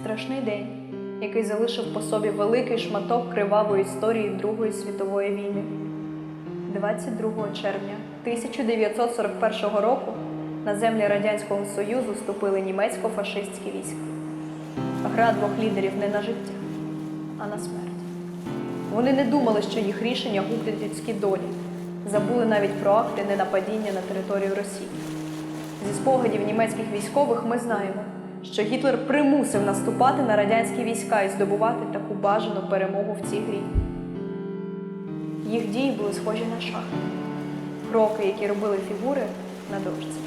Страшний день, який залишив по собі великий шматок кривавої історії Другої світової війни. 22 червня 1941 року на землі Радянського Союзу ступили німецько-фашистські війська. Гра двох лідерів не на життя, а на смерть. Вони не думали, що їх рішення гублять людські долі, забули навіть про акти ненападіння на територію Росії. Зі спогадів німецьких військових ми знаємо, що Гітлер примусив наступати на радянські війська і здобувати таку бажану перемогу в цій грі. Їх дії були схожі на шах. Кроки, які робили фігури на дошці,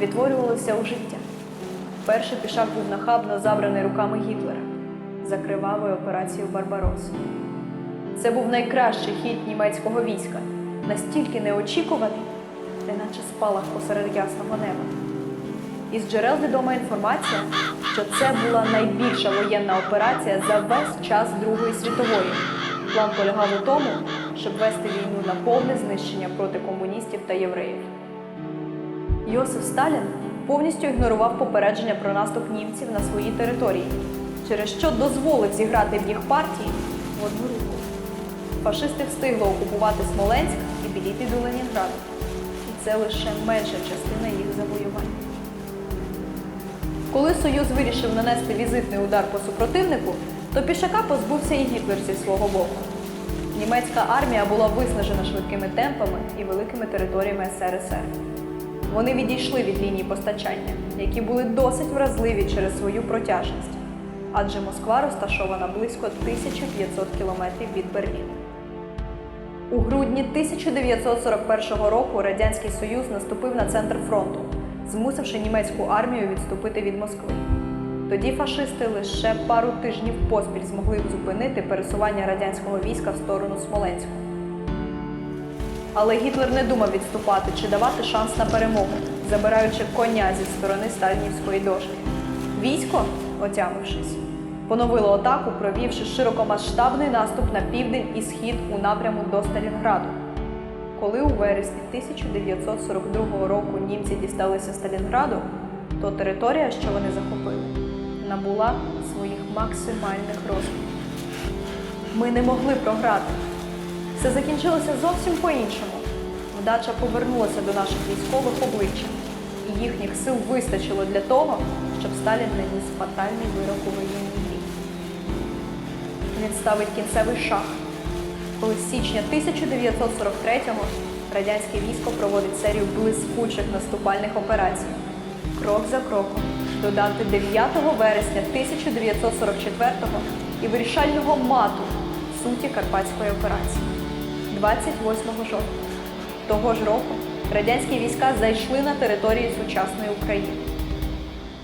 відтворювалися у життя. Перший пішак був нахабно забраний руками Гітлера за кривавою операцією Барбарос. Це був найкращий хід німецького війська, настільки неочікуваний, неначе спалах посеред ясного неба. Із джерел відома інформація, що це була найбільша воєнна операція за весь час Другої світової. План полягав у тому, щоб вести війну на повне знищення проти комуністів та євреїв. Йосиф Сталін повністю ігнорував попередження про наступ німців на своїй території, через що дозволив зіграти в їх партії в одну руку. Фашисти встигли окупувати Смоленськ і підійти до Ленінграду. І це лише менша частина їх завоювань. Коли Союз вирішив нанести візитний удар по супротивнику, то пішака позбувся і Гітлер зі свого боку. Німецька армія була виснажена швидкими темпами і великими територіями СРСР. Вони відійшли від лінії постачання, які були досить вразливі через свою протяжність, адже Москва розташована близько 1500 кілометрів від Берліна. У грудні 1941 року Радянський Союз наступив на центр фронту, змусивши німецьку армію відступити від Москви. Тоді фашисти лише пару тижнів поспіль змогли зупинити пересування радянського війська в сторону Смоленську. Але Гітлер не думав відступати чи давати шанс на перемогу, забираючи коня зі сторони сталінівської дошки. Військо, отямившись, поновило атаку, провівши широкомасштабний наступ на південь і схід у напряму до Сталінграду. Коли у вересні 1942 року німці дісталися Сталінграду, то територія, що вони захопили, набула своїх максимальних розмірів. Ми не могли програти. Все закінчилося зовсім по-іншому. Вдача повернулася до наших військових обличчя, і їхніх сил вистачило для того, щоб Сталін наніс фатальний вирок у воєнній грі. Він ставить кінцевий шах, коли з січня 1943-го радянське військо проводить серію блискучих наступальних операцій. Крок за кроком до дати 9 вересня 1944-го і вирішального мату суті Карпатської операції 28 жовтня. Того ж року радянські війська зайшли на території сучасної України.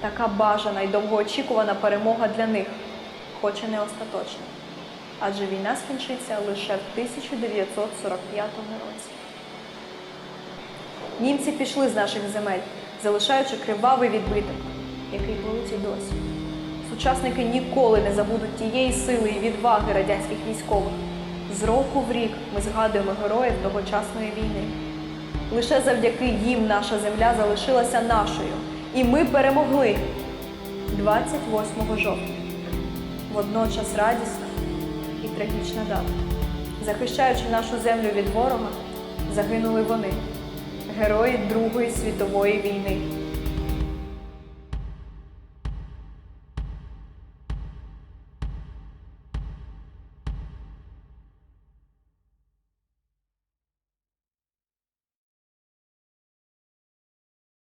Така бажана і довгоочікувана перемога для них, хоч і не остаточна. Адже війна скінчиться лише в 1945 році. Німці пішли з наших земель, залишаючи кривавий відбиток, який болить і досі. Сучасники ніколи не забудуть тієї сили і відваги радянських військових. З року в рік ми згадуємо героїв тогочасної війни. Лише завдяки їм наша земля залишилася нашою, і ми перемогли 28 жовтня. Водночас радісна і трагічна дата. Захищаючи нашу землю від ворога, загинули вони, герої Другої світової війни.